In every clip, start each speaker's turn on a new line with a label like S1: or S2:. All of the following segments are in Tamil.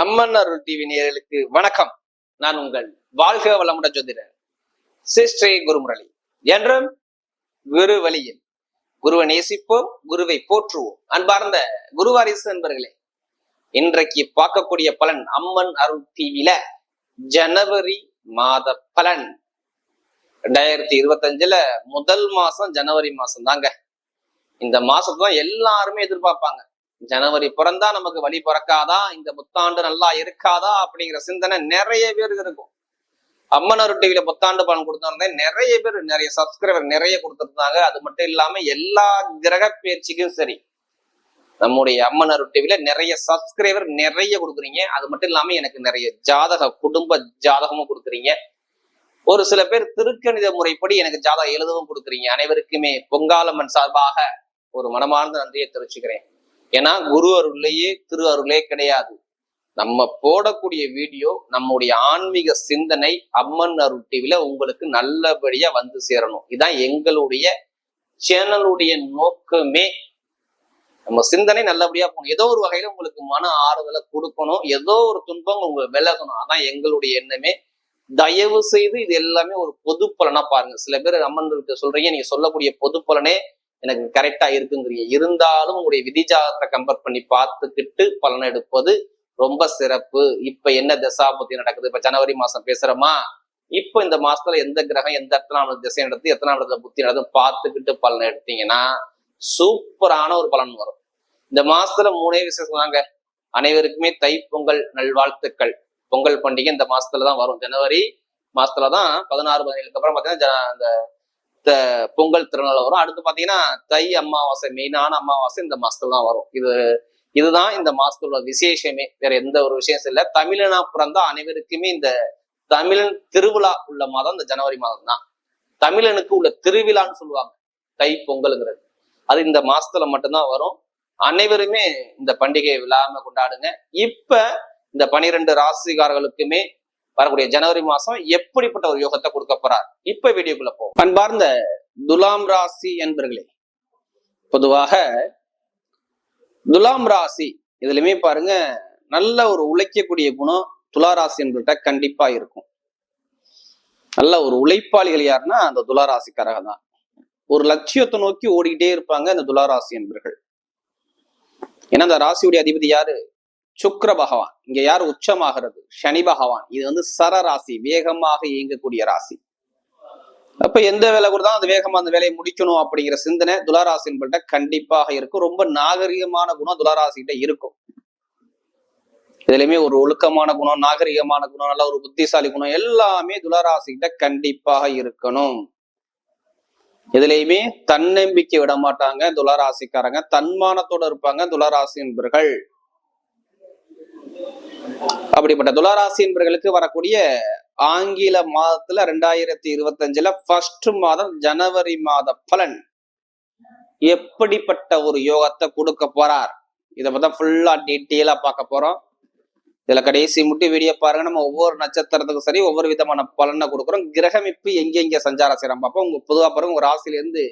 S1: அம்மன் அருள் டிவி நேயர்களுக்கு வணக்கம். நான் உங்கள் வாழ்க வளமுடன் ஜோதிடர் சிஸ்ரீ குருமுரளி. என்றும் குரு வழியில் குருவை நேசிப்போம் குருவை போற்றுவோம். அன்பார்ந்த குருவாரிசு நண்பர்களே இன்றைக்கு பார்க்கக்கூடிய பலன் அம்மன் அருள் டிவில ஜனவரி மாத பலன். ரெண்டாயிரத்தி இருபத்தஞ்சுல முதல் மாசம் ஜனவரி மாசம் தாங்க இந்த மாசம் தான் எல்லாருமே எதிர்பார்ப்பாங்க. ஜனவரி பிறந்தா நமக்கு வழி பிறக்காதா? இந்த புத்தாண்டு நல்லா இருக்காதா? அப்படிங்கிற சிந்தனை நிறைய பேருக்கு இருக்கும். அம்மனர் டிவியில புத்தாண்டு பலன் கொடுத்திருந்தேன் நிறைய பேர் நிறைய சப்ஸ்கிரைபர் நிறைய கொடுத்துருந்தாங்க. அது மட்டும் இல்லாம எல்லா கிரக பயிற்சிக்கும் சரி. நம்முடைய அம்மனார் டிவியில நிறைய சப்ஸ்கிரைபர் நிறைய கொடுக்குறீங்க. அது மட்டும் இல்லாம எனக்கு நிறைய ஜாதக குடும்ப ஜாதகமும் கொடுக்குறீங்க. ஒரு சில பேர் திருக்கணித முறைப்படி எனக்கு ஜாதகம் எழுதவும் கொடுக்குறீங்க. அனைவருக்குமே பொங்காலம்மன் சார்பாக ஒரு மனமார்ந்த நன்றியை தெரிவிச்சுக்கிறேன். ஏன்னா குரு அருள்லையே திரு அருளே கிடையாது. நம்ம போடக்கூடிய வீடியோ நம்முடைய ஆன்மீக சிந்தனை அம்மன் அருள் டிவில உங்களுக்கு நல்லபடியா வந்து சேரணும். இதான் எங்களுடைய சேனலுடைய நோக்கமே. நம்ம சிந்தனை நல்லபடியா போகணும். ஏதோ ஒரு வகையில உங்களுக்கு மன ஆறுதலை கொடுக்கணும். ஏதோ ஒரு துன்பம் உங்களுக்கு விலகணும். அதான் எங்களுடைய எண்ணமே. தயவு செய்து இது எல்லாமே ஒரு பொது பலனா பாருங்க. சில பேர் அம்மன் சொல்றீங்க நீங்க சொல்லக்கூடிய பொது பலனே எனக்கு கரெக்டா இருக்குங்கிறீங்க இருந்தாலும் உங்களுடைய விதிஜாதத்தை கம்பேர் பண்ணி பார்த்துக்கிட்டு பலன் எடுப்பது ரொம்ப சிறப்பு. இப்ப என்ன தசாபுத்தி நடக்குது? இப்ப ஜனவரி மாசம் பேசுறோமா? இப்ப இந்த மாசத்துல எந்த கிரகம் எந்த எத்தனாம் திசை நடத்து எத்தனாம் இடத்துல புத்தி நடந்து பார்த்துக்கிட்டு பலன் எடுத்தீங்கன்னா சூப்பரான ஒரு பலன் வரும். இந்த மாசத்துல மூணே விசேஷம் தாங்க. அனைவருக்குமே தை பொங்கல் நல்வாழ்த்துக்கள். பொங்கல் பண்டிகை இந்த மாசத்துல தான் வரும். ஜனவரி மாசத்துல தான் பதினாறு பதினேழுக்கு அப்புறம் பார்த்தீங்கன்னா அந்த பொங்கல் திருநாள் வரும். அடுத்து பாத்தீங்கன்னா தை அமாவாசை மெயினான அமாவாசை இந்த மாசத்துல தான் வரும். இது இதுதான் இந்த மாசத்துல விசேஷமே. வேற எந்த ஒரு விசேஷம் இல்லை. தமிழனா பிறந்தா அனைவருக்குமே இந்த தமிழன் திருவிழா உள்ள மாதம் இந்த ஜனவரி மாதம் தான் தமிழனுக்கு உள்ள திருவிழான்னு சொல்லுவாங்க. தை பொங்கலுங்கிறது. அது இந்த மாசத்துல மட்டும்தான் வரும். அனைவருமே இந்த பண்டிகையை விழாம கொண்டாடுங்க. இப்ப இந்த பனிரெண்டு ராசிகாரர்களுக்குமே வரக்கூடிய ஜனவரி மாசம் எப்படிப்பட்ட ஒரு யோகத்தை கொடுக்க போறார்? இப்ப வீடியோக்குள்ள போ பண்பார்ந்த துலாம் ராசி என்பர்களே பொதுவாக துலாம் ராசி இதுலயுமே பாருங்க நல்ல ஒரு உழைக்கக்கூடிய குணம் துளாராசி என்பர்கிட்ட கண்டிப்பா இருக்கும். நல்ல ஒரு உழைப்பாளிகள் யாருன்னா அந்த துளாராசிக்காரக தான். ஒரு லட்சியத்தை நோக்கி ஓடிக்கிட்டே இருப்பாங்க அந்த துளாராசி என்பர்கள். ஏன்னா அந்த ராசியுடைய அதிபதி யாரு? சுக்கர பகவான். இங்க யார் உச்சமாகிறது? சனி பகவான். இது வந்து சர ராசி வேகமாக இயங்கக்கூடிய ராசி. அப்ப எந்த வேலை கூட தான் அந்த வேகமா அந்த வேலையை முடிக்கணும் அப்படிங்கிற சிந்தனை துளாராசின்கிட்ட கண்டிப்பாக இருக்கும். ரொம்ப நாகரிகமான குணம் துளாராசிகிட்ட இருக்கும். இதுலயுமே ஒரு ஒழுக்கமான குணம் நாகரிகமான குணம் நல்ல ஒரு புத்திசாலி குணம் எல்லாமே துளாராசிகிட்ட கண்டிப்பாக இருக்கணும். இதுலயுமே தன்னம்பிக்கை விட மாட்டாங்க துளாராசிக்காரங்க. தன்மானத்தோட இருப்பாங்க துளராசி என்பர்கள் அப்படிப்பட்ட துளாராசி என்பர்களுக்கு வரக்கூடிய ஆங்கில மாதத்துல ரெண்டாயிரத்தி இருபத்தி அஞ்சுல ஃபர்ஸ்ட் மாதம் ஜனவரி மாத பலன். எப்படிப்பட்ட ஒரு யோகத்தை கொடுக்க போறார்? இதை பார்த்தா ஃபுல்லா டீட்டெயிலா பார்க்க போறோம். இதுல கடைசி முட்டி வீடியோ பாருங்க. நம்ம ஒவ்வொரு நட்சத்திரத்துக்கும் சரி ஒவ்வொரு விதமான பலனை கொடுக்குறோம். கிரகமிப்பு எங்க எங்க சஞ்சாரம் செய்யறோம் பார்ப்போம் உங்க பொதுவா பாருங்க உங்க ராசில இருந்து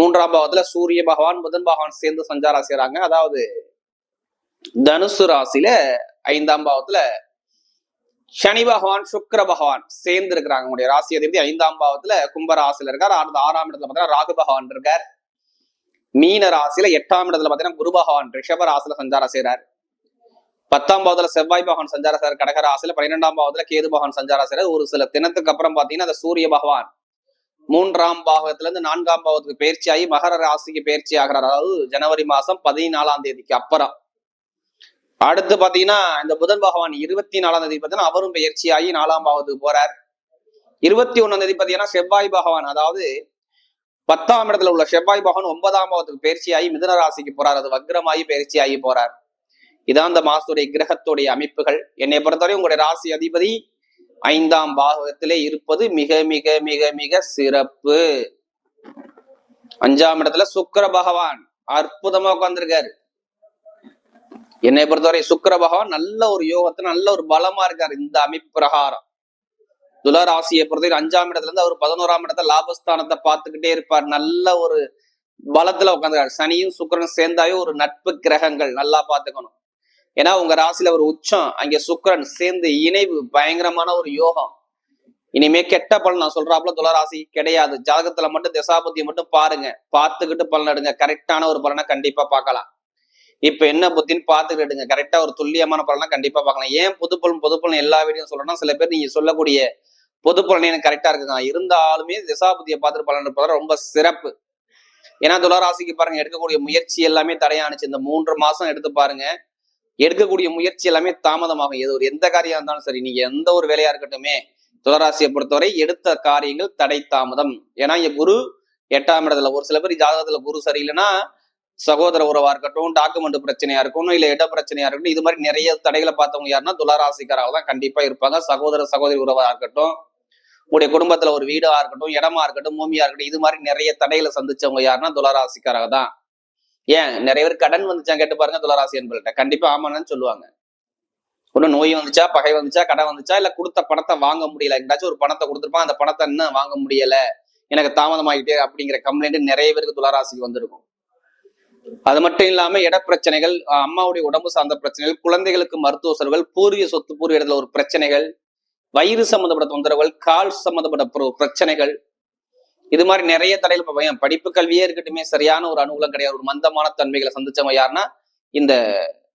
S1: மூன்றாம் பாவத்துல சூரிய பகவான் புதன் பகவான் சேர்ந்து சஞ்சாரம் செய்யறாங்க. அதாவது தனுசு ராசியில ஐந்தாம் பாவத்துல சனி பகவான் சுக்கர பகவான் சேர்ந்து இருக்கிறாங்க உங்களுடைய ராசி அதிபதி ஐந்தாம் பாவத்துல கும்பராசில இருக்கார். அடுத்த ஆறாம் இடத்துல பாத்தீங்கன்னா ராகு பகவான் இருக்கார். மீன ராசியில எட்டாம் இடத்துல பாத்தீங்கன்னா குரு பகவான் ரிஷப ராசியில சஞ்சாரம் செய்யறார் பத்தாம் பாவத்துல செவ்வாய் பகவான் சஞ்சாரம் செய்யறார் கடக ராசியில பன்னிரெண்டாம் பாவத்துல கேது பகவான் சஞ்சாரம் செய்யறார் ஒரு சில தினத்துக்கு அப்புறம் பாத்தீங்கன்னா அந்த சூரிய பகவான் மூன்றாம் பாகத்துல இருந்து நான்காம் பாவத்துக்கு பயிற்சி ஆகி மகர ராசிக்கு பயிற்சி ஆகிறார். அதாவது ஜனவரி மாசம் பதினாலாம் தேதிக்கு அப்புறம். அடுத்து பாத்தீங்கன்னா இந்த புதன் பகவான் இருபத்தி நாலாம் தேதி பார்த்தீங்கன்னா அவரும் பயிற்சியாகி நாலாம் பாவத்துக்கு போறார். இருபத்தி ஒன்னாம் தேதி பாத்தீங்கன்னா செவ்வாய் பகவான் அதாவது பத்தாம் இடத்துல உள்ள செவ்வாய் பகவான் ஒன்பதாம் பாவத்துக்கு பயிற்சியாகி மிதன ராசிக்கு போறார். அது வக்ரமாகி பயிற்சியாகி போறார். இதான் இந்த மாசத்துடைய கிரகத்துடைய அமைப்புகள். என்னை பொறுத்தவரை உங்களுடைய ராசி அதிபதி ஐந்தாம் பாகத்திலே இருப்பது மிக மிக மிக மிக சிறப்பு. அஞ்சாம் இடத்துல சுக்கர பகவான் அற்புதமா உட்கார்ந்துருக்காரு. என்னை பொறுத்தவரை சுக்கர பகவான் நல்ல ஒரு யோகத்துல நல்ல ஒரு பலமா இருக்காரு இந்த அமைப்பு பிரகாரம். துளராசியை பொறுத்தவரை அஞ்சாம் இடத்துல இருந்து அவர் பதினோராம் இடத்துல லாபஸ்தானத்தை பார்த்துக்கிட்டே இருப்பார். நல்ல ஒரு பலத்துல உட்காந்துருக்காரு சனியும் சுக்கரனும் சேர்ந்தாவே ஒரு நட்பு கிரகங்கள் நல்லா பார்த்துக்கணும். ஏன்னா உங்க ராசியில ஒரு உச்சம் அங்கே சுக்கிரன் சேர்ந்து இணைவு பயங்கரமான ஒரு யோகம். இனிமே கெட்ட பலன் நான் சொல்றாப்புல துளராசி கிடையாது. ஜாதகத்துல மட்டும் திசாபத்தியை மட்டும் பாருங்க. பார்த்துக்கிட்டு பலன் எடுங்க. கரெக்டான ஒரு பலனை கண்டிப்பா பார்க்கலாம். இப்ப என்ன புத்தின்னு பார்த்துக்கிட்டு எடுங்க கரெக்டா ஒரு துல்லியமான பலனா கண்டிப்பா பார்க்கலாம். ஏன் புது பலன் எல்லா வீடியும் சொல்றேன்னா சில பேர் நீங்க சொல்லக்கூடிய பொது எனக்கு கரெக்டா இருக்குங்க. இருந்தாலுமே திசாபுத்தியை பார்த்துட்டு பலன் இருப்பதால் ரொம்ப சிறப்பு. ஏன்னா துளராசிக்கு பாருங்க எடுக்கக்கூடிய முயற்சி எல்லாமே தடையானுச்சு. இந்த மூன்று மாசம் எடுத்து பாருங்க. எடுக்கக்கூடிய முயற்சி எல்லாமே தாமதமாகும். எது ஒரு எந்த காரியம் இருந்தாலும் சரி நீங்க எந்த ஒரு வேலையா இருக்கட்டுமே துளராசியை பொறுத்தவரை எடுத்த காரியங்கள் தடை தாமதம். ஏன்னா இங்க குரு எட்டாம் இடத்துல ஒரு சில பேர் ஜாதகத்துல குரு சரியில்லைன்னா சகோதர உறவா இருக்கட்டும் டாக்குமெண்ட் பிரச்சனையா இருக்கட்டும் இல்ல இட பிரச்சனையா இருக்கட்டும் இது மாதிரி நிறைய தடைகளை பார்த்தவங்க யாருன்னா துளராசிக்காராக தான் கண்டிப்பா இருப்பாங்க. சகோதர சகோதரி உறவா இருக்கட்டும் உங்களுடைய குடும்பத்துல ஒரு வீடா இருக்கட்டும் இடமா இருக்கட்டும் பூமியா இருக்கட்டும் இது மாதிரி நிறைய தடைகளை சந்திச்சவங்க யாருன்னா துளராசிக்காராக தான். ஏன்? நிறைய பேர் கடன் வந்துச்சா கேட்டு பாருங்க துளராசி என்பல்கிட்ட கண்டிப்பா ஆமான்னு சொல்லுவாங்க. ஒன்னும் நோய் வந்துச்சா பகை வந்துச்சா கடன் வந்துச்சா இல்ல கொடுத்த பணத்தை வாங்க முடியல எங்கேயாச்சும் ஒரு பணத்தை கொடுத்துருப்பான் அந்த பணத்தை இன்னும் வாங்க முடியல எனக்கு தாமதமாகிட்டே அப்படிங்கிற கம்ப்ளைண்ட் நிறைய பேருக்கு துளராசிக்கு வந்திருக்கும். அது மட்டும் இல்லாம இட பிரச்சனைகள் அம்மாவுடைய உடம்பு சார்ந்த பிரச்சனைகள் குழந்தைகளுக்கு மருத்துவ செலவுகள் பூர்வீக சொத்து பூர்வீக இடத்துல ஒரு பிரச்சனைகள் வயிறு சம்மந்தப்பட்ட தொந்தரவுகள் கால் சம்மந்தப்பட்ட பிரச்சனைகள். இது மாதிரி நிறைய தடையில் பையன் படிப்பு கல்வியே இருக்கட்டுமே சரியான ஒரு அனுகூலம் கிடையாது. ஒரு மந்தமான தன்மைகளை சந்திச்சவங்க யாருன்னா இந்த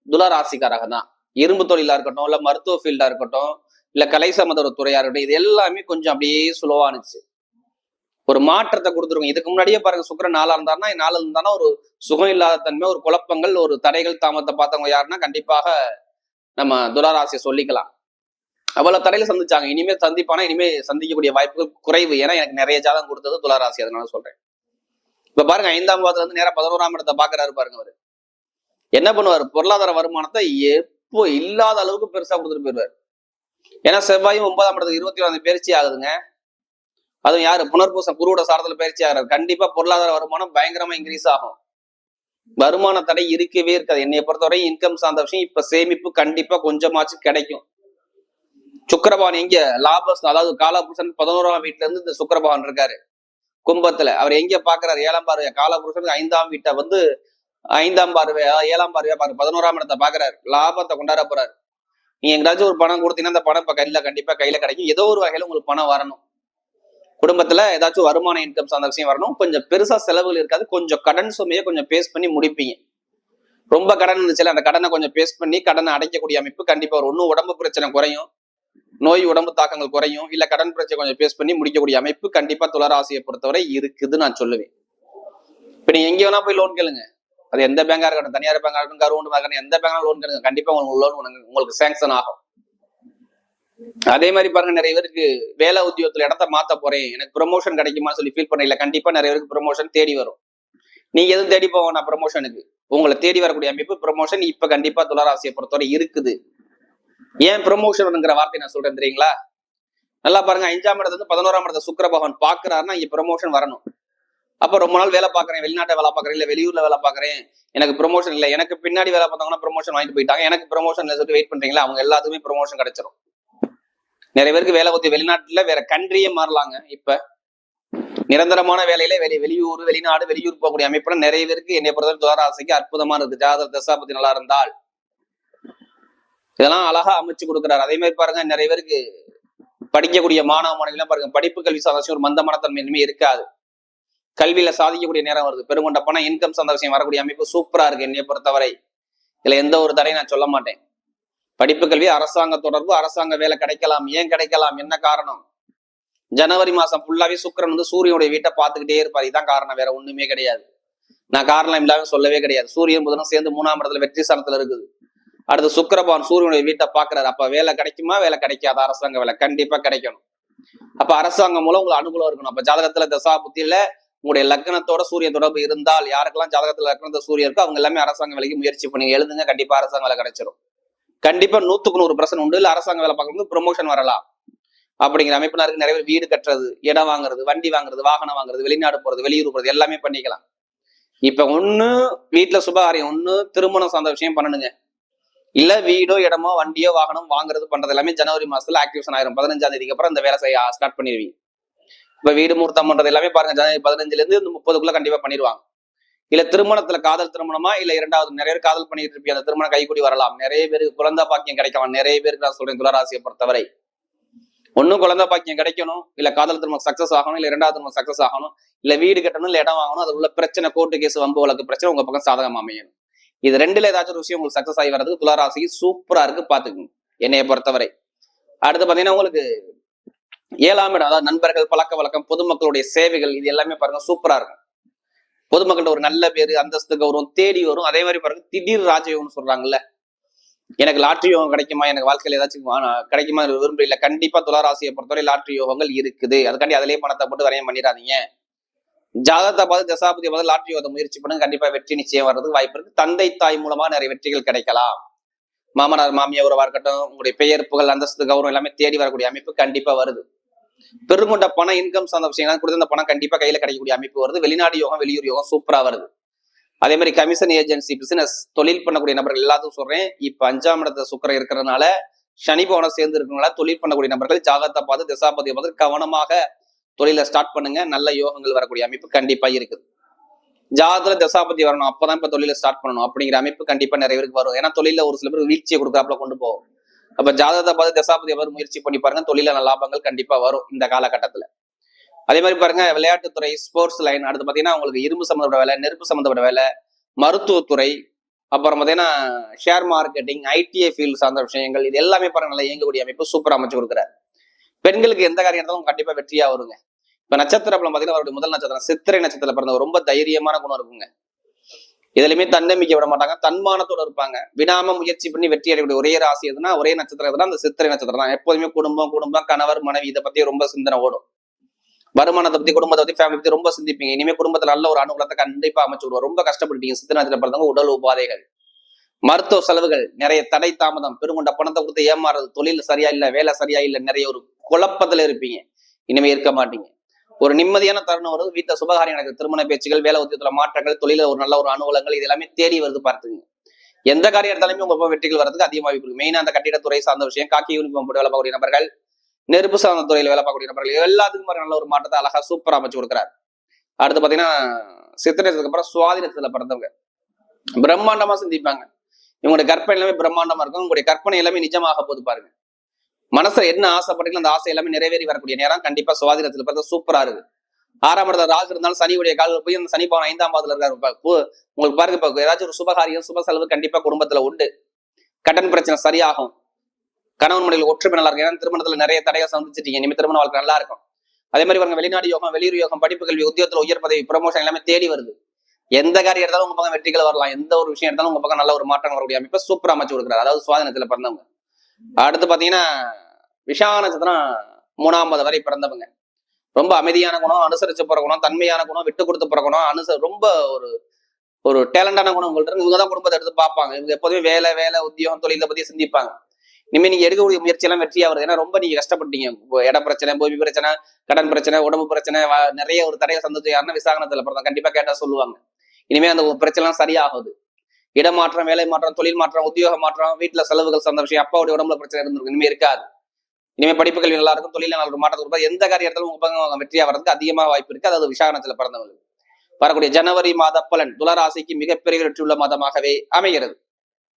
S1: துளராசிக்காராக தான் இரும்பு தொழிலா இருக்கட்டும் இல்ல மருத்துவ ஃபீல்டா இருக்கட்டும் இல்ல கலை சம்பந்த துறையா இருக்கட்டும் இது எல்லாமே கொஞ்சம் அப்படியே சுலவானுச்சு. ஒரு மாற்றத்தை கொடுத்துருங்க இதுக்கு முன்னாடியே பாருங்க சுக்கிரன் நாளா இருந்தாருன்னா நாலு இருந்தானா ஒரு சுகம் இல்லாத தன்மை ஒரு குழப்பங்கள் ஒரு தடைகள் தாமத்தை பார்த்தவங்க யாருன்னா கண்டிப்பாக நம்ம துளாராசியை சொல்லிக்கலாம். அவ்வளவு தடையில சந்திச்சாங்க. இனிமே சந்திப்பானா இனிமே சந்திக்கக்கூடிய வாய்ப்புகள் குறைவு. ஏன்னா எனக்கு நிறைய ஜாதகம் கொடுத்தது துளாராசி அதனால சொல்றேன். இப்ப பாருங்க ஐந்தாம் பாதத்துல இருந்து நேரா பதினோராம் இடத்தை பாக்குறாரு பாருங்க அவரு. என்ன பண்ணுவாரு? பொருளாதார வருமானத்தை எப்போ இல்லாத அளவுக்கு பெருசா கொடுத்துட்டு போயிருவாரு ஏன்னா செவ்வாயும் ஒன்பதாம் இடத்துக்கு இருபத்தி ஒன்றாம் பயிற்சி ஆகுதுங்க. அதுவும் யாரு? புனர்பூசம் குருவோட சாரத்துல பயிற்சி ஆகிறாரு கண்டிப்பா பொருளாதார வருமானம் பயங்கரமா இன்க்ரீஸ் ஆகும். வருமான தடை இருக்கவே இருக்காது. என்னைய பொறுத்தவரை இன்கம் சார்ந்த விஷயம் இப்ப சேமிப்பு கண்டிப்பா கொஞ்சமாச்சும் கிடைக்கும். சுக்கரபவன் எங்க? லாபஸ் அதாவது காலபுருஷன் பதினோராம் வீட்டுல இருந்து இந்த சுக்கரபவன் இருக்காரு. கும்பத்துல. அவர் எங்க பாக்குறாரு? ஏழாம் பார்வையா காலபுருஷனுக்கு ஐந்தாம் வீட்டை வந்து ஐந்தாம் பார்வையா ஏழாம் பார்வையா பாரு பதினோராம் இடத்தை பாக்குறாரு. லாபத்தை கொண்டாட போறாரு. நீங்க எங்கேயாச்சும் ஒரு பணம் கொடுத்தீங்கன்னா அந்த பணம் இப்ப கையில கண்டிப்பா கையில கிடைக்கும். ஏதோ ஒரு வகையில உங்களுக்கு பணம் வரணும். குடும்பத்துல ஏதாச்சும் வருமான இன்கம் சார்ந்த விஷயம் வரணும். கொஞ்சம் பெருசா செலவுகள் இருக்காது. கொஞ்சம் கடன் சுமையை கொஞ்சம் பேஸ் பண்ணி முடிப்பீங்க. ரொம்ப கடன் இருந்துச்சுல அந்த கடனை கொஞ்சம் பேஸ் பண்ணி கடனை அடைக்கக்கூடிய அமைப்பு கண்டிப்பா ஒரு ஒன்றும் உடம்பு பிரச்சனை குறையும். நோய் உடம்பு தாக்கங்கள் குறையும். இல்ல கடன் பிரச்சனை கொஞ்சம் பேஸ் பண்ணி முடிக்கக்கூடிய அமைப்பு கண்டிப்பா துளராசியை பொறுத்தவரை இருக்குதுன்னு நான் சொல்லுவேன். இப்ப நீங்க எங்க வேணா போய் லோன் கேளுங்க. அது எந்த பேங்கா இருக்கட்டும் தனியார் பேங்கா இருக்கட்டும் கருவண்டு இருக்கட்டும் எந்த பேங்காலும் லோன் கேளுங்க. கண்டிப்பா உங்களுக்கு லோன் உங்களுக்கு சேங்ஷன் ஆகும். அதே மாதிரி பாருங்க நிறைய பேருக்கு வேலை உத்தியோகத்துல இடத்த மாத்த போறேன். எனக்கு ப்ரொமோஷன் கிடைக்குமா சொல்லி ஃபீல் பண்ணல. கண்டிப்பா நிறைய பேருக்கு ப்ரொமோஷன் தேடி வரும். நீங்க எதுவும் தேடி போவோம் நான் ப்ரொமோஷனுக்கு உங்களை தேடி வரக்கூடிய அமைப்பு ப்ரொமோஷன் இப்ப கண்டிப்பா துளராசியை பொறுத்தவரை இருக்குது. ஏன் ப்ரொமோஷன்ங்கிற வார்த்தை நான் சொல்றேன் தெரியுங்களா? நல்லா பாருங்க அஞ்சாம் இடத்துல இருந்து பதினோராம் இடத்த சுக்கர பகவான் பாக்குறாருன்னா இங்க ப்ரொமோஷன் வரணும். அப்ப ரொம்ப நாள் வேலை பாக்குறேன் வெளிநாட்டை வேலை பாக்குறேன் இல்ல வெளியூர்ல வேலை பாக்குறேன். எனக்கு ப்ரொமோஷன் இல்ல. எனக்கு பின்னாடி வேலை பார்த்தாங்கன்னா ப்ரொமோஷன் வாங்கிட்டு போயிட்டாங்க. எனக்கு ப்ரொமோஷன் சொல்லிட்டு வெயிட் பண்றீங்களா? அவங்க எல்லாத்துக்குமே ப்ரொமோஷன் கிடைச்சிரும். நிறைய பேருக்கு வேலை பத்தி வெளிநாட்டுல வேற கண்ட்ரியே மாறலாங்க. இப்ப நிரந்தரமான வேலையில வெளி வெளியூர் வெளிநாடு வெளியூர் போகக்கூடிய அமைப்புல நிறைய பேருக்கு என்னை பொறுத்தவரை துவாராசைக்கு அற்புதமா இருக்கு. ஜாதக தசாபதி நல்லா இருந்தால். இதெல்லாம் அழகா அமைச்சு கொடுக்குறாரு. அதே மாதிரி பாருங்க நிறைய பேருக்கு படிக்கக்கூடிய மாணவ மாணவிகள் பாருங்க படிப்பு கல்வி சாதம் ஒரு மந்தமான தன்மை இனிமே இருக்காது. கல்வியில சாதிக்கக்கூடிய நேரம் வருது. பெருங்கொண்ட பணம் இன்கம் சார்ந்த விஷயம் வரக்கூடிய அமைப்பு சூப்பரா இருக்கு என்னைய பொறுத்தவரை. இதுல எந்த ஒரு தடையும் நான் சொல்ல மாட்டேன். படிப்பு கல்வி அரசாங்க தொடர்பு அரசாங்க வேலை கிடைக்கலாம். ஏன் கிடைக்கலாம்? என்ன காரணம்? ஜனவரி மாசம் ஃபுல்லாவே சுக்கிரன் வந்து சூரியனுடைய வீட்டை பார்த்துக்கிட்டே இருப்பார். இதான் காரணம். வேற ஒண்ணுமே கிடையாது. நான் காரணம் இல்லாம சொல்லவே கிடையாது. சூரியன் புதனும் சேர்ந்து மூணாம் இடத்துல வெற்றி ஸ்தானத்துல இருக்குது. அடுத்து சுக்கிரபவன் சூரியனுடைய வீட்டை பாக்குறாரு அப்ப வேலை கிடைக்குமா? வேலை கிடைக்காத? அரசாங்க வேலை கண்டிப்பா கிடைக்கணும். அப்ப அரசாங்கம் மூலம் உங்களுக்கு அனுகூலம் இருக்கணும். அப்ப ஜாதகத்துல தசா புத்தியில உங்களுடைய லக்னத்தோட சூரிய தொடர்பு இருந்தால் யாருக்கெல்லாம் ஜாதகத்துல லக்னத்தை சூரியன் இருக்கோ அவங்க எல்லாமே அரசாங்க வேலைக்கு முயற்சி பண்ணி எழுதுங்க. கண்டிப்பா அரசாங்க வேலை கிடைச்சிரும். கண்டிப்பா நூத்துக்கு நூறு பர்சன்ட் உண்டு. இல்ல அரசாங்க வேலை பார்க்கறது ப்ரொமோஷன் வரலாம். அப்படிங்கிற அமைப்புனா இருக்கு. நிறைய பேர் வீடு கட்டுறது இடம் வாங்குறது வண்டி வாங்குறது வாகனம் வாங்குறது வெளிநாடு போறது வெளியூர் போறது எல்லாமே பண்ணிக்கலாம். இப்ப ஒண்ணு வீட்டுல சுபகாரியம். ஒண்ணு திருமணம் சார்ந்த விஷயம் பண்ணணுங்க. இல்ல வீடோ இடமோ வண்டியோ வாகனம் வாங்குறது பண்றது எல்லாமே ஜனவரி மாசத்துல ஆக்டிவேஷன் ஆயிரும். பதினஞ்சாம் தேதிக்கு அப்புறம் இந்த வேலை செய்ய ஸ்டார்ட் பண்ணிடுவீங்க. இப்ப வீடு முகூர்த்தம் பண்றது எல்லாமே பாருங்க. ஜனவரி பதினஞ்சுல இருந்து முப்பதுக்குள்ள கண்டிப்பா பண்ணிடுவாங்க. இல்ல திருமணத்துல காதல் திருமணமா? இல்ல இரண்டாவது நிறைய பேர் காதல் பண்ணிட்டு இருப்பீங்க அந்த திருமணம் கைகூடி வரலாம். நிறைய பேருக்கு குழந்தை பாக்கியம் கிடைக்கலாம் நிறைய பேருக்கு நான் சொல்றேன் துளராசியை பொறுத்தவரை. ஒன்னும் குழந்தை பாக்கியம் கிடைக்கணும். இல்ல காதல் திருமணம் சக்சஸ் ஆகணும். இல்ல இரண்டாவது திருமணம் சக்சஸ் ஆகணும். இல்ல வீடு கட்டணும் இல்ல இடம் வாங்கணும். அது உள்ள பிரச்சனை கோர்ட்டு கேஸ் வம்பு வழக்கு பிரச்சனை உங்க பக்கம் சாதகம் அமையணும். இது ரெண்டுல ஏதாச்சும் ஒரு விஷயம் உங்களுக்கு சக்சஸ் ஆகி வர்றதுக்கு துளராசி சூப்பரா இருக்கு பாத்துக்கோங்க என்னைய பொறுத்தவரை. அடுத்து பாத்தீங்கன்னா உங்களுக்கு ஏழாம் இடம் அதாவது நண்பர்கள் பழக்க வழக்கம் பொதுமக்களுடைய சேவைகள் இது எல்லாமே பாருங்க சூப்பரா இருக்கும். பொதுமக்கள்கிட்ட ஒரு நல்ல பேரு அந்தஸ்து கௌரவம் தேடி வரும். அதே மாதிரி பாருங்க திடீர் ராஜயோகம்னு சொல்றாங்கல்ல. எனக்கு லாட்ரி யோகம் கிடைக்குமா? எனக்கு வாழ்க்கையில ஏதாச்சும் கிடைக்குமா விரும்ப இல்ல. கண்டிப்பா துளாராசியை பொறுத்தவரை லாட்ரி யோகங்கள் இருக்குது. அதுக்காண்டி அதிலேயே பணத்தை போட்டு வரையம் பண்ணிடாதீங்க. ஜாதகத்தை பார்த்து தசாபதியை பார்த்து லாட்ரி யோகத்தை முயற்சி பண்ணுங்க. கண்டிப்பா வெற்றி நிச்சயம் வர்றதுக்கு வாய்ப்பு இருக்கு. தந்தை தாய் மூலமா நிறைய வெற்றிகள் கிடைக்கலாம். மாமனார் மாமியார் உறவா இருக்கட்டும் உங்களுடைய பெயர் புகழ் அந்தஸ்து கௌரவம் எல்லாமே தேடி வரக்கூடிய அமைப்பு கண்டிப்பா வருது. பெருங்கொண்ட பணம் இன்கம் சார்ந்த விஷயங்கள் கொடுத்து அந்த பணம் கண்டிப்பா கையில கிடைக்கக்கூடிய அமைப்பு வருது. வெளிநாடு யோகம் வெளியூர் யோகம் சூப்பரா வருது. அதே மாதிரி கமிஷன் ஏஜென்சி பிசினஸ் தொழில் பண்ணக்கூடிய நபர்கள் எல்லாத்தையும் சொல்றேன். இப்ப அஞ்சாம் இடத்துல சுக்கரம் இருக்கிறதுனால சனி பவனம் சேர்ந்து இருக்கிறனால தொழில் பண்ணக்கூடிய நபர்கள் ஜாகத்தை பார்த்து திசாபதியை பார்த்து கவனமாக தொழிலை ஸ்டார்ட் பண்ணுங்க. நல்ல யோகங்கள் வரக்கூடிய அமைப்பு கண்டிப்பா இருக்குது. ஜாதத்துல தசாபதி வரணும். அப்பதான் இப்ப தொழிலை ஸ்டார்ட் பண்ணணும். அப்படிங்கிற அமைப்பு கண்டிப்பா நிறைய பேருக்கு வரும். ஏன்னா தொழில ஒரு சில பேர் வீழ்ச்சியை கொடுக்குறாப்புல கொண்டு போகும். அப்ப ஜாதகத்தை பார்த்து தசாபதி அவர் முயற்சி பண்ணி பாருங்க. தொழிலான லாபங்கள் கண்டிப்பா வரும் இந்த காலகட்டத்துல. அதே மாதிரி பாருங்க விளையாட்டுத்துறை ஸ்போர்ட்ஸ் லைன் அடுத்து பாத்தீங்கன்னா உங்களுக்கு இரும்பு சம்மந்தப்பட்ட வேலை நெருப்பு சம்மந்தப்பட்ட வேலை மருத்துவத்துறை அப்புறம் பாத்தீங்கன்னா ஷேர் மார்க்கெட்டிங் ஐடிஐ ஃபீல்டு சார்ந்த விஷயங்கள் இது எல்லாமே பாருங்க நல்லா இயங்கக்கூடிய அமைப்பு சூப்பர் அமைச்சு கொடுக்குறாரு. பெண்களுக்கு எந்த காரியம் இருந்தாலும் கண்டிப்பா வெற்றியா வருங்க. இப்ப நட்சத்திர பார்த்தீங்கன்னா பாத்தீங்கன்னா அவருடைய முதல் நட்சத்திரம் சித்திரை நட்சத்திரம் பிறந்த ரொம்ப தைரியமான குணம் இருக்குங்க. எதுலையுமே தன்னம்பிக்கை விட மாட்டாங்க. தன்மானத்தோட இருப்பாங்க. விடாம முயற்சி பண்ணி வெற்றி அடையக்கூடிய ஒரே ராசி எதுனா ஒரே நட்சத்திரம் எதுனா அந்த சித்திரை நட்சத்திரம் தான். எப்போதுமே குடும்பம் குடும்பம் கணவர் மனைவி இதை பத்தி ரொம்ப சிந்தனை ஓடும். வருமானத்தை பத்தி குடும்பத்தை பத்தி ஃபேமிலி பத்தி ரொம்ப சிந்திப்பீங்க. இனிமே குடும்பத்துல நல்ல ஒரு அனுகூலத்தை கண்டிப்பா அமைச்சு விடுவோம் ரொம்ப கஷ்டப்பட்டீங்க சித்திரை நட்சத்திரம் பிறந்தவங்க உடல் உபாதைகள். மருத்துவ செலவுகள் நிறைய தடை தாமதம் பெருங்கொண்ட பணத்தை கொடுத்து ஏமாறுறது தொழில் சரியா இல்ல வேலை சரியா இல்ல நிறைய ஒரு குழப்பத்துல இருப்பீங்க. இனிமே இருக்க மாட்டீங்க. ஒரு நிம்மதியான தருணம் வருது. வீட்டில் சுபகாரியம் நடக்குது. திருமண பேச்சுகள் வேலை உத்தியத்துல மாற்றங்கள் தொழில ஒரு நல்ல ஒரு அனுகூலங்கள் இது எல்லாமே தேடி வருது பார்த்துங்க எந்த காரியம் எடுத்தாலுமே உங்க வெற்றிகள் வரதுக்கு அதிக வாய்ப்பு இருக்கு மெயினா அந்த கட்டிடத்துறை சார்ந்த விஷயம் காக்கி யூனிஃபார்ம் போட்டு வேலை பார்க்கக்கூடிய நபர்கள் நெருப்பு சார்ந்த துறையில் வேலை பார்க்கக்கூடிய நபர்கள் எல்லாத்துக்கும் நல்ல ஒரு மாற்றத்தை அழகா சூப்பரா அமைச்சு கொடுக்குறாரு. அடுத்து பாத்தீங்கன்னா சித்திரத்துக்கு அப்புறம் சுவாதினத்துல பிறந்தவங்க. பிரம்மாண்டமா சிந்திப்பாங்க. இவங்களுடைய கற்பனை எல்லாமே பிரம்மாண்டமா இருக்கும். உங்களுடைய கற்பனை எல்லாமே நிஜமாக போது பாருங்க. மனசுல என்ன ஆசைப்பட்டீங்களோ அந்த ஆசை எல்லாமே நிறைவேறி வரக்கூடிய நேரம். கண்டிப்பா சுவாதினத்துல பார்த்தா சூப்பரா இருக்கு ஆறாம் இடத்துல ராகு இருந்தாலும் சனியுடைய காலில் போய் அந்த சனி பவன் ஐந்தாம் பாதத்துல இருக்காரு. உங்களுக்கு பாருங்க இப்ப ஏதாச்சும் ஒரு சுபகாரியம் சுப செலவு கண்டிப்பா குடும்பத்துல உண்டு. கடன் பிரச்சனை சரியாகும். கணவன் மனைவியில் ஒற்றுமை நல்லா இருக்கும். ஏன்னா திருமணத்துல நிறைய தடையை சந்திச்சிட்டீங்க. இனிமே திருமண வாழ்க்கை நல்லா இருக்கும். அதே மாதிரி பாருங்க வெளிநாடு யோகம் வெளியூர் யோகம் படிப்பு கல்வி உத்தியோகத்துல உயர் பதவி ப்ரமோஷன் எல்லாமே தேடி வருது. எந்த காரியம் எடுத்தாலும் உங்க பக்கம் வெற்றிகள் வரலாம். எந்த ஒரு விஷயம் எடுத்தாலும் உங்க பக்கம் நல்ல ஒரு மாற்றம் வரக்கூடிய அமைப்பை சூப்பரா அமைச்சு கொடுக்குறாரு. அதாவது சுவாதனத்துல பிறந்தவங்க. அடுத்து பாத்தீங்கன்னா விஷாக நட்சத்திரம் மூணாம் வரை பிறந்தவங்க. ரொம்ப அமைதியான குணம் அனுசரிச்சு போற குணம் தன்மையான குணம் விட்டு கொடுத்து போற குணம் அனுச ரொம்ப ஒரு ஒரு டேலண்டான குணம் உங்கள்ட்ட இவங்க தான் குடும்பத்தை எடுத்து பார்ப்பாங்க. இவங்க எப்போதுமே வேலை வேலை உத்தியோகம் தொழிலை பத்தி சிந்திப்பாங்க. இனிமே நீங்க எடுக்கக்கூடிய முயற்சி எல்லாம் வெற்றி வருது. ஏன்னா ரொம்ப நீங்க கஷ்டப்பட்டீங்க. இட பிரச்சனை பூமி பிரச்சனை கடன் பிரச்சனை உடம்பு பிரச்சனை நிறைய ஒரு தடையை சந்திச்சு யாருன்னா விசாகனத்துல பிறந்தா கண்டிப்பா கேட்டா சொல்லுவாங்க. இனிமே அந்த பிரச்சனை எல்லாம் சரியாகுது. இடமாற்றம் வேலை மாற்றம் தொழில் மாற்றம் உத்தியோக மாற்றம் வீட்டுல செலவுகள் சந்த விஷயம் அப்பாவுடைய உடம்புல பிரச்சனை இருந்திருக்கு. இனிமே இருக்காது. இனிமே படிப்பு கல்வி நல்லா இருக்கும் தொழில நல்ல ஒரு மாற்றத்தை கொடுப்பா. எந்த காரியத்திலும் உங்க பக்கம் வெற்றியா வரதுக்கு அதிகமாக வாய்ப்பு இருக்கு. அதாவது விசாகனத்துல பிறந்தவங்களுக்கு. வரக்கூடிய ஜனவரி மாத பலன் துளராசிக்கு மிகப்பெரிய வெற்றியுள்ள மாதமாகவே அமைகிறது.